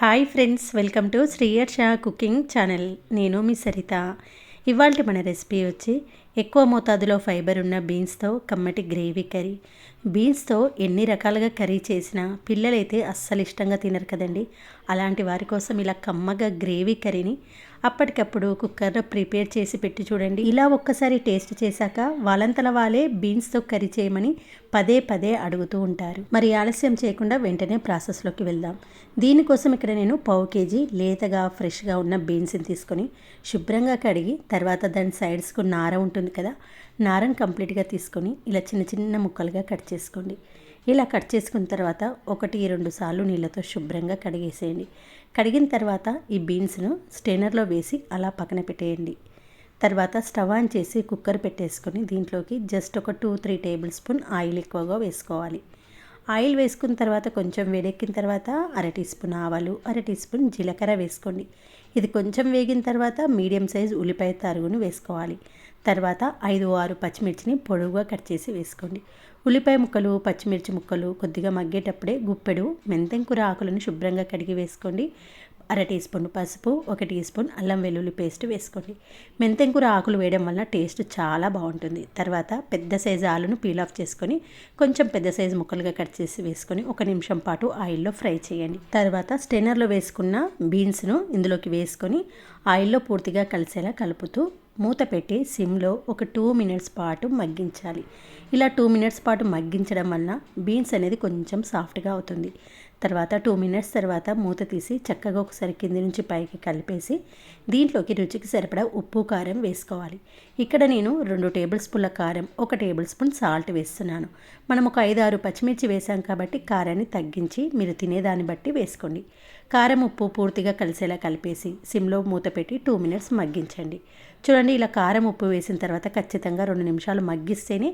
Hi friends welcome to Shriyarsha cooking channel. నేను మీ సరిత. ఇవాళ మన రెసిపీ వచ్చి ఎక్కువ మోతాదులో ఫైబర్ ఉన్న బీన్స్తో కమ్మటి గ్రేవీ కర్రీ. బీన్స్తో ఎన్ని రకాలుగా కర్రీ చేసినా పిల్లలైతే అస్సలు ఇష్టంగా తినరు కదండి. అలాంటి వారి కోసం ఇలా కమ్మగా గ్రేవీ కర్రీని అప్పటికప్పుడు కుక్కర్లో ప్రిపేర్ చేసి పెట్టి చూడండి. ఇలా ఒక్కసారి టేస్ట్ చేశాక వాళ్ళంతల వాళ్ళే బీన్స్తో కర్రీ చేయమని పదే పదే అడుగుతూ ఉంటారు. మరి ఆలస్యం చేయకుండా వెంటనే ప్రాసెస్లోకి వెళ్దాం. దీనికోసం ఇక్కడ నేను పావు కేజీ లేతగా ఫ్రెష్గా ఉన్న బీన్స్ని తీసుకొని శుభ్రంగా కడిగి తర్వాత దాని సైడ్స్కు నార ఉంటుంది కదా నారని కంప్లీట్గా తీసుకొని ఇలా చిన్న చిన్న ముక్కలుగా కట్ చేసుకోండి. ఇలా కట్ చేసుకున్న తర్వాత ఒకటి రెండు సార్లు నీళ్ళతో శుభ్రంగా కడిగేసేయండి. కడిగిన తర్వాత ఈ బీన్స్ను స్టెయినర్లో వేసి అలా పక్కన పెట్టేయండి. తర్వాత స్టవ్ ఆన్ చేసి కుక్కర్ పెట్టేసుకొని దీంట్లోకి జస్ట్ ఒక two three tablespoon oil ఎక్కువగా వేసుకోవాలి. ఆయిల్ వేసుకున్న తర్వాత కొంచెం వేడెక్కిన తర్వాత అర టీ స్పూన్ ఆవాలు అర టీ స్పూన్ జీలకర్ర వేసుకోండి. ఇది కొంచెం వేగిన తర్వాత మీడియం సైజ్ ఉల్లిపాయ తరుగును వేసుకోవాలి. తర్వాత ఐదు ఆరు పచ్చిమిర్చిని పొడవుగా కట్ చేసి వేసుకోండి. ఉల్లిపాయ ముక్కలు పచ్చిమిర్చి ముక్కలు కొద్దిగా మగ్గేటప్పుడే గుప్పెడు మెంతెంకూర ఆకులను శుభ్రంగా కడిగి వేసుకోండి. అర టీ స్పూన్ పసుపు ఒక టీ స్పూన్ అల్లం వెల్లుల్లి పేస్ట్ వేసుకోండి. మెంతెంకూర ఆకులు వేయడం వల్ల టేస్ట్ చాలా బాగుంటుంది. తర్వాత పెద్ద సైజు ఆలును పీల్ ఆఫ్ చేసుకొని కొంచెం పెద్ద సైజు ముక్కలుగా కట్ చేసి వేసుకొని ఒక నిమిషం పాటు ఆయిల్లో ఫ్రై చేయండి. తర్వాత స్టెనర్లో వేసుకున్న బీన్స్ను ఇందులోకి వేసుకొని ఆయిల్లో పూర్తిగా కలిసేలా కలుపుతూ మూత పెట్టి సిమ్లో ఒక టూ మినిట్స్ పాటు మగ్గించాలి. ఇలా టూ మినిట్స్ పాటు మగ్గించడం వలన బీన్స్ అనేది కొంచెం సాఫ్ట్గా అవుతుంది. తర్వాత టూ మినిట్స్ తర్వాత మూత తీసి చక్కగా ఒకసారి కింది నుంచి పైకి కలిపేసి దీంట్లోకి రుచికి సరిపడా ఉప్పు కారం వేసుకోవాలి. ఇక్కడ నేను రెండు టేబుల్ స్పూన్ల కారం ఒక టేబుల్ స్పూన్ సాల్ట్ వేస్తున్నాను. మనం ఒక ఐదు ఆరు పచ్చిమిర్చి వేసాం కాబట్టి కారాన్ని తగ్గించి మీరు తినేదాన్ని బట్టి వేసుకోండి. కారం ఉప్పు పూర్తిగా కలిసేలా కలిపేసి సిమ్లో మూత పెట్టి టూ మినిట్స్ మగ్గించండి. చూడండి ఇలా కారం ఉప్పు వేసిన తర్వాత ఖచ్చితంగా రెండు నిమిషాలు మగ్గిస్తేనే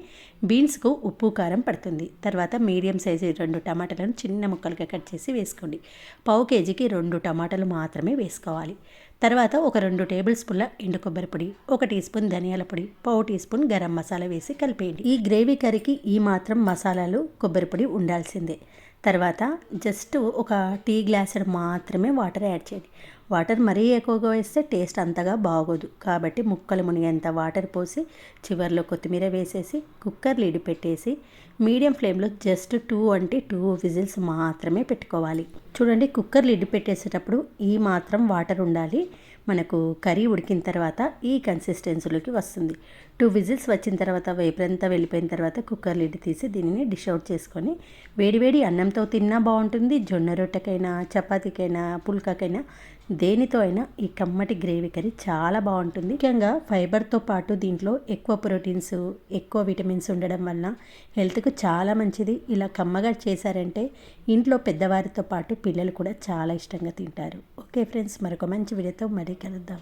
బీన్స్కు ఉప్పు కారం పడుతుంది. తర్వాత మీడియం సైజు రెండు టమాటాలను చిన్న ముక్కలుగా కట్ చేసి వేసుకోండి. పావు కేజీకి రెండు టమాటాలు మాత్రమే వేసుకోవాలి. తర్వాత ఒక రెండు టేబుల్ స్పూన్ల ఎండు కొబ్బరి పొడి ఒక టీ స్పూన్ ధనియాల పొడి పావు టీ స్పూన్ గరం మసాలా వేసి కలిపేయండి. ఈ గ్రేవీ కర్రీకి ఈ మాత్రం మసాలాలు కొబ్బరి పొడి ఉండాల్సిందే. తర్వాత జస్ట్ ఒక టీ గ్లాస్ మాత్రమే వాటర్ యాడ్ చేయండి. వాటర్ మరీ ఎక్కువగా వేస్తే టేస్ట్ అంతగా బాగోదు. కాబట్టి ముక్కలు మునిగేంత వాటర్ పోసి చివరిలో కొత్తిమీర వేసేసి కుక్కర్ లీడ్ పెట్టేసి మీడియం ఫ్లేమ్లో జస్ట్ టూ అంటే టూ విజిల్స్ మాత్రమే పెట్టుకోవాలి. చూడండి కుక్కర్ లిడ్ పెట్టేసేటప్పుడు ఈ మాత్రం వాటర్ ఉండాలి. మనకు కర్రీ ఉడికిన తర్వాత ఈ కన్సిస్టెన్సీలోకి వస్తుంది. టూ విజిల్స్ వచ్చిన తర్వాత వేపరంతా వెళ్ళిపోయిన తర్వాత కుక్కర్ లిడ్ తీసి దీనిని డిష్ అవుట్ చేసుకొని వేడివేడి అన్నంతో తిన్నా బాగుంటుంది. జొన్న రొట్టెకైనా చపాతీకైనా పుల్కాకైనా దేనితో అయినా ఈ కమ్మటి గ్రేవీ కర్రీ చాలా బాగుంటుంది. ముఖ్యంగా ఫైబర్తో పాటు దీంట్లో ఎక్కువ ప్రోటీన్స్ ఎక్కువ విటమిన్స్ ఉండడం వలన హెల్త్కు చాలా మంచిది. ఇలా కమ్మగా చేశారంటే ఇంట్లో పెద్దవారితో పాటు పిల్లలు కూడా చాలా ఇష్టంగా తింటారు. ఓకే ఫ్రెండ్స్ మరొక మంచి వీడియోతో మరీ కలుద్దాం.